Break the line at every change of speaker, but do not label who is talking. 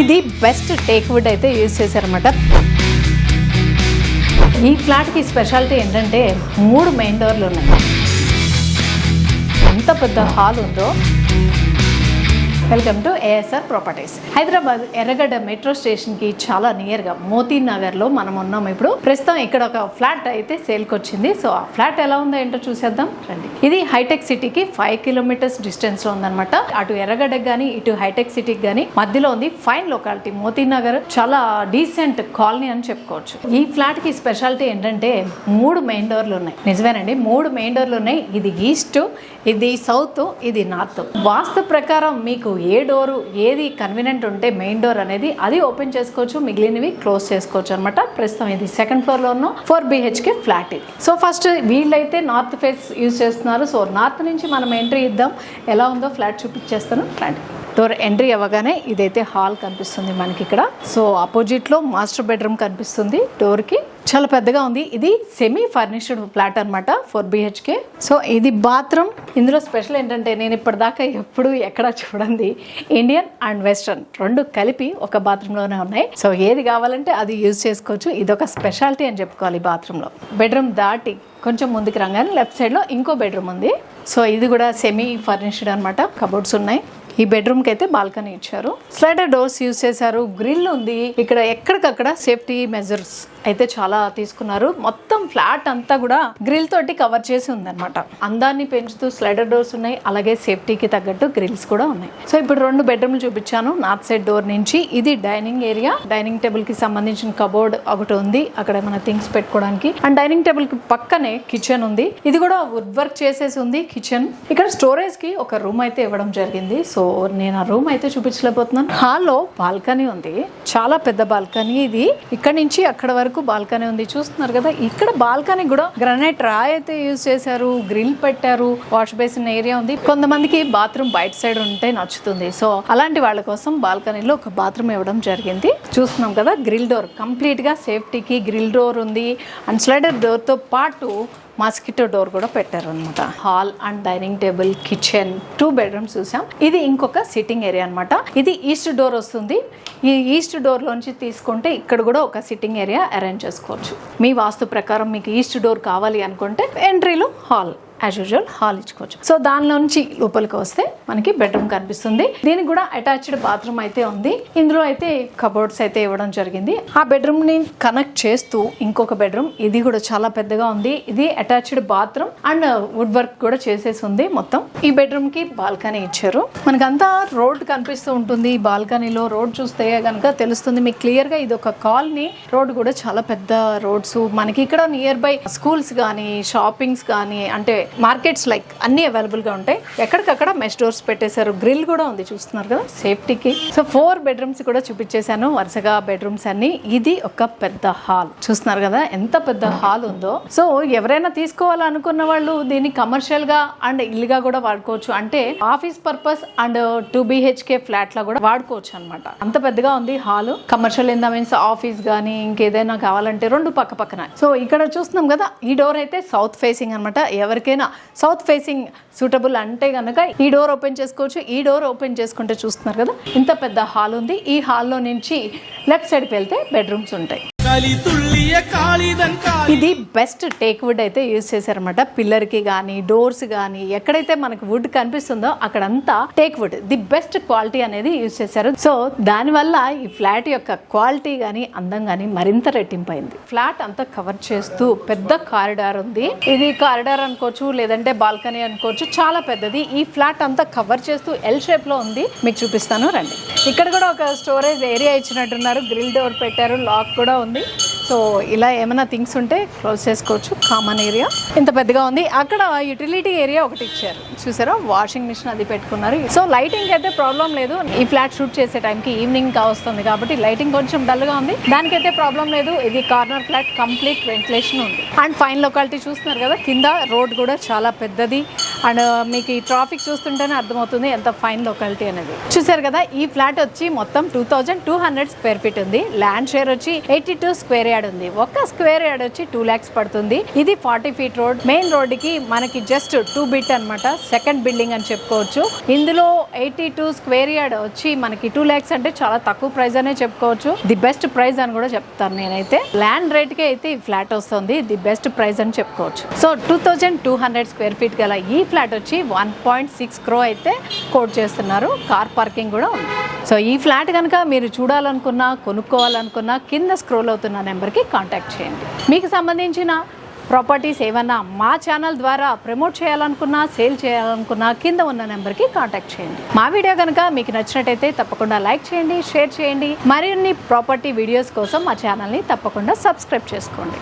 ఇది best teak wood అయితే use చేశారన్నమాట. ఈ ఫ్లాట్కి స్పెషాలిటీ ఏంటంటే మూడు మెయిన్ డోర్లు ఉన్నాయి. ఎంత పెద్ద హాల్ ఉందో welcome to ASR properties Hyderabad Erragadda metro స్టేషన్కి చాలా నియర్గా మోతీ నగర్లో మనం ఉన్నాం ఇప్పుడు. ప్రస్తుతం ఇక్కడ ఒక ఫ్లాట్ అయితే సేల్కి వచ్చింది సో ఆ ఫ్లాట్ ఎలా ఉందో ఏంటో చూసేద్దాం. రండి. ఇది హైటెక్ సిటీకి ఫైవ్ కిలోమీటర్స్ డిస్టెన్స్లో ఉందన్నమాట. అటు ఎర్రగడ్డకి కానీ ఇటు హైటెక్ సిటీకి కానీ మధ్యలో ఉంది ఫైన్ లొకాలిటీ మోతీ నగర్ చాలా డీసెంట్ కాలనీ అని చెప్పుకోవచ్చు. ఈ ఫ్లాట్కి స్పెషాలిటీ ఏంటంటే మూడు మెయిన్ డోర్లు ఉన్నాయి. నిజమేనండి. మూడు మెయిన్ డోర్లు ఉన్నాయి. ఇది ఈస్ట్ ఇది సౌత్ ఇది నార్త్. వాస్తు ప్రకారం మీకు ఏ డోరు ఏది కన్వీనియంట్ ఉంటే మెయిన్ డోర్ అనేది అది ఓపెన్ చేసుకోవచ్చు మిగిలినవి క్లోజ్ చేసుకోవచ్చు అనమాట ప్రస్తుతం ఇది సెకండ్ ఫ్లోర్లో ఉన్న. ఫోర్ బిహెచ్కే ఫ్లాట్ ఇది. సో ఫస్ట్ వీళ్ళైతే నార్త్ ఫేస్ యూజ్ చేస్తున్నారు. సో నార్త్ నుంచి మనం ఎంట్రీ ఇద్దాం. ఎలా ఉందో ఫ్లాట్ చూపించేస్తాను. ఫ్లాట్ డోర్ ఎంట్రీ అవ్వగానే ఇదైతే హాల్ కనిపిస్తుంది మనకి ఇక్కడ. సో ఆపోజిట్లో మాస్టర్ బెడ్రూమ్ కనిపిస్తుంది డోర్కి చాలా పెద్దగా ఉంది. ఇది సెమీ ఫర్నిష్డ్ ఫ్లాట్ అన్నమాట ఫోర్ బిహెచ్కే సో ఇది బాత్రూమ్ ఇందులో స్పెషల్ ఏంటంటే నేను ఇప్పటిదాకా ఎప్పుడు ఎక్కడ చూడండి ఇండియన్ అండ్ వెస్ట్రన్ రెండు కలిపి ఒక బాత్రూంలోనే ఉన్నాయి. సో ఏది కావాలంటే అది యూజ్ చేసుకోవచ్చు. ఇది ఒక స్పెషాలిటీ అని చెప్పుకోవాలి బాత్రూంలో బెడ్రూమ్ దాటి కొంచెం ముందుకు రాగానే లెఫ్ట్ సైడ్లో ఇంకో బెడ్రూమ్ ఉంది. సో ఇది కూడా సెమీ ఫర్నిష్డ్ అనమాట కబోర్డ్స్ ఉన్నాయి. ఈ బెడ్రూమ్కి అయితే బాల్కనీ ఇచ్చారు. స్లైడర్ డోర్స్ యూస్ చేశారు. గ్రిల్ ఉంది. ఇక్కడ ఎక్కడికక్కడ సేఫ్టీ మెజర్స్ అయితే చాలా తీసుకున్నారు. మొత్తం ఫ్లాట్ అంతా కూడా గ్రిల్ తోటి కవర్ చేసి ఉందన్నమాట. అందాన్ని పెంచుతూ స్లైడర్ డోర్స్ ఉన్నాయి. అలాగే సేఫ్టీకి తగ్గట్టు గ్రిల్స్ కూడా ఉన్నాయి. సో ఇప్పుడు రెండు బెడ్రూమ్లు చూపించాను. నార్త్ సైడ్ డోర్ నుంచి ఇది డైనింగ్ ఏరియా డైనింగ్ టేబుల్కి సంబంధించిన కబోర్డ్ ఒకటి ఉంది. అక్కడ మన థింగ్స్ పెట్టుకోవడానికి. అండ్ డైనింగ్ టేబుల్కి పక్కనే కిచెన్ ఉంది. ఇది కూడా వుడ్ వర్క్ చేసేసి ఉంది. కిచెన్ ఇక్కడ స్టోరేజ్కి ఒక రూమ్ అయితే ఇవ్వడం జరిగింది. సో నేను ఆ రూమ్ అయితే చూపించలేకపోతున్నాను. హాల్లో బాల్కనీ ఉంది. చాలా పెద్ద బాల్కనీ ఇది. ఇక్కడ నుంచి అక్కడ వరకు బాల్కనీ ఉంది. చూస్తున్నారు కదా ఇక్కడ బాల్కనీ కూడా గ్రనైట్ రాయ్ అయితే యూజ్ చేశారు గ్రిల్ పెట్టారు వాష్ బేసిన్ ఏరియా ఉంది. కొంతమందికి బాత్రూమ్ బయట సైడ్ ఉంటే నచ్చుతుంది. సో అలాంటి వాళ్ళ కోసం బాల్కనీలో ఒక బాత్రూమ్ ఇవ్వడం జరిగింది. చూస్తున్నాం కదా గ్రిల్ డోర్. కంప్లీట్గా సేఫ్టీకి గ్రిల్ డోర్ ఉంది. అండ్ స్లైడర్ డోర్తో పాటు మాస్కిటో డోర్ కూడా పెట్టారు అనమాట hall and dining table kitchen two bedrooms చూసాం. ఇది ఇంకొక సిట్టింగ్ ఏరియా అన్నమాట. ఇది ఈస్ట్ డోర్ వస్తుంది. ఈ ఈస్ట్ డోర్ లోంచి తీసుకుంటే ఇక్కడ కూడా ఒక సిట్టింగ్ ఏరియా అరేంజ్ చేసుకోవచ్చు. మీ వాస్తు ప్రకారం మీకు ఈస్ట్ డోర్ కావాలి అనుకుంటే ఎంట్రీలో హాల్ యాజ్ యూజువల్ హాల్ ఇచ్చుకోవచ్చు. సో దానిలోంచి లోపలికి వస్తే మనకి బెడ్రూమ్ కనిపిస్తుంది. దీనికి కూడా అటాచ్డ్ బాత్రూమ్ అయితే ఉంది. ఇందులో అయితే కబోర్డ్స్ అయితే ఇవ్వడం జరిగింది. ఆ బెడ్రూమ్ని కనెక్ట్ చేస్తూ ఇంకొక బెడ్రూమ్ ఇది కూడా చాలా పెద్దగా ఉంది. ఇది attached bathroom and wood work కూడా చేసేసి ఉంది మొత్తం. ఈ బెడ్రూమ్కి బాల్కనీ ఇచ్చారు. మనకంతా రోడ్ కనిపిస్తూ ఉంటుంది. ఈ బాల్కనీలో రోడ్ చూస్తే కనుక తెలుస్తుంది. మీకు క్లియర్గా ఇది ఒక కాలనీ. రోడ్ కూడా చాలా పెద్ద రోడ్స్. మనకి ఇక్కడ నియర్ బై స్కూల్స్ కానీ షాపింగ్స్ కానీ అంటే మార్కెట్స్ లైక్ అన్ని అవైలబుల్గా ఉంటాయి. ఎక్కడికక్కడ మెస్టోర్స్ పెట్టేశారు. గ్రిల్ కూడా ఉంది చూస్తున్నారు కదా? సేఫ్టీకి. సో ఫోర్ బెడ్రూమ్స్ కూడా చూపించేశాను. వరుసగా బెడ్రూమ్స్ అన్ని. ఇది ఒక పెద్ద హాల్. చూస్తున్నారు కదా ఎంత పెద్ద హాల్ ఉందో. సో ఎవరైనా తీసుకోవాలనుకున్న వాళ్ళు దీన్ని కమర్షియల్గా అండ్ ఇల్లుగా కూడా వాడుకోవచ్చు. అంటే office purpose and two BHK flat లా కూడా వాడుకోవచ్చు అనమాట అంత పెద్దగా ఉంది hall. Commercial in the means office కానీ ఇంకేదైనా కావాలంటే రెండు పక్క పక్కన. సో ఇక్కడ చూస్తున్నాం కదా ఈ డోర్ అయితే సౌత్ ఫేసింగ్ అన్నమాట. ఎవరికైనా సౌత్ ఫేసింగ్ సూటబుల్ అంటే కనుక ఈ డోర్ ఓపెన్ ఓపెన్ చేసుకోవచ్చు. ఈ డోర్ ఓపెన్ చేసుకుంటే చూస్తున్నారు కదా ఇంత పెద్ద హాల్ ఉంది. ఈ హాల్లో నుంచి లెఫ్ట్ సైడ్కి వెళ్తే బెడ్రూమ్స్ ఉంటాయి. ఇది బెస్ట్ టేక్ వుడ్ అయితే యూజ్ చేశారనమాట పిల్లర్కి కానీ డోర్స్ కానీ ఎక్కడైతే మనకు వుడ్ కనిపిస్తుందో అక్కడంతా teak wood. The best quality అనేది యూజ్ చేశారు. సో దానివల్ల ఈ ఫ్లాట్ యొక్క క్వాలిటీ కానీ అందం కానీ మరింత రెట్టింపైంది. ఫ్లాట్ అంతా కవర్ చేస్తూ పెద్ద కారిడార్ ఉంది. ఇది కారిడార్ అనుకోవచ్చు లేదంటే బాల్కనీ అనుకోవచ్చు చాలా పెద్దది. ఈ ఫ్లాట్ అంతా కవర్ చేస్తూ ఎల్ షేప్లో ఉంది. మీకు చూపిస్తాను రండి. ఇక్కడ కూడా ఒక స్టోరేజ్ ఏరియా ఇచ్చినట్టున్నారు. గ్రిల్ డోర్ పెట్టారు. లాక్ కూడా ఉంది. సో ఇలా ఏమైనా థింగ్స్ ఉంటే క్లోజ్ చేసుకోవచ్చు కామన్ ఏరియా. ఇంత పెద్దగా ఉంది. అక్కడ యుటిలిటీ ఏరియా ఒకటి ఇచ్చారు. చూసారా? వాషింగ్ మిషన్ అది పెట్టుకున్నారు. సో లైటింగ్ అయితే ప్రాబ్లం లేదు. ఈ ఫ్లాట్ షూట్ చేసే టైంకి ఈవినింగ్ కా వస్తుంది కాబట్టి లైటింగ్ కొంచెం డల్గా ఉంది. దానికైతే ప్రాబ్లం లేదు. ఇది కార్నర్ ఫ్లాట్ కంప్లీట్ వెంటిలేషన్ ఉంది. అండ్ ఫైన్ లొకాలిటీ చూస్తున్నారు కదా? కింద రోడ్ కూడా చాలా పెద్దది. అండ్ మీకు ఈ ట్రాఫిక్ చూస్తుంటేనే అర్థమవుతుంది ఎంత ఫైన్ లొకాలిటీ అనేది. చూసారు కదా? ఈ ఫ్లాట్ వచ్చి మొత్తం two thousand two hundred square feet ఉంది. ల్యాండ్ షేర్ వచ్చి ఎయిటీ టూ స్క్వేర్ యార్డ్ ఉంది. ఒక్క స్క్వేర్ యార్డ్ వచ్చి టూ ల్యాక్స్ పడుతుంది. ఇది ఫార్టీ ఫీట్ రోడ్. మెయిన్ రోడ్కి మనకి జస్ట్ టూ బిట్ అనమాట సెకండ్ బిల్డింగ్ అని చెప్పుకోవచ్చు. ఇందులో ఎయిటీ టూ స్క్వేర్ యార్డ్ వచ్చి మనకి టూ ల్యాక్స్ అంటే చాలా తక్కువ ప్రైస్ అనే చెప్పుకోవచ్చు. ది బెస్ట్ ప్రైస్ అని కూడా చెప్తాను నేనైతే. ల్యాండ్ రేట్కి అయితే ఈ ఫ్లాట్ వస్తుంది. ది బెస్ట్ ప్రైస్ అని చెప్పుకోవచ్చు. So two thousand two hundred square feet గల ఈ ఫ్లాట్ వచ్చి వన్ పాయింట్ సిక్స్ క్రో అయితే కోట్ చేస్తున్నారు. కార్ పార్కింగ్ కూడా ఉంది. సో ఈ ఫ్లాట్ కనుక మీరు చూడాలనుకున్నా కొనుక్కోవాలనుకున్నా కింద స్క్రోల్ అవుతున్న నెంబర్ నెంబర్కి కాంటాక్ట్ చేయండి. మీకు సంబంధించిన ప్రాపర్టీస్ ఏమన్నా మా ఛానల్ ద్వారా ప్రమోట్ చేయాలనుకున్నా సేల్ చేయాలనుకున్నా కింద ఉన్న నెంబర్కి కాంటాక్ట్ చేయండి. మా వీడియో కనుక మీకు నచ్చినట్టయితే తప్పకుండా లైక్ చేయండి షేర్ చేయండి. మరిన్ని ప్రాపర్టీ వీడియోస్ కోసం మా ఛానల్ని తప్పకుండా సబ్స్క్రైబ్ చేసుకోండి.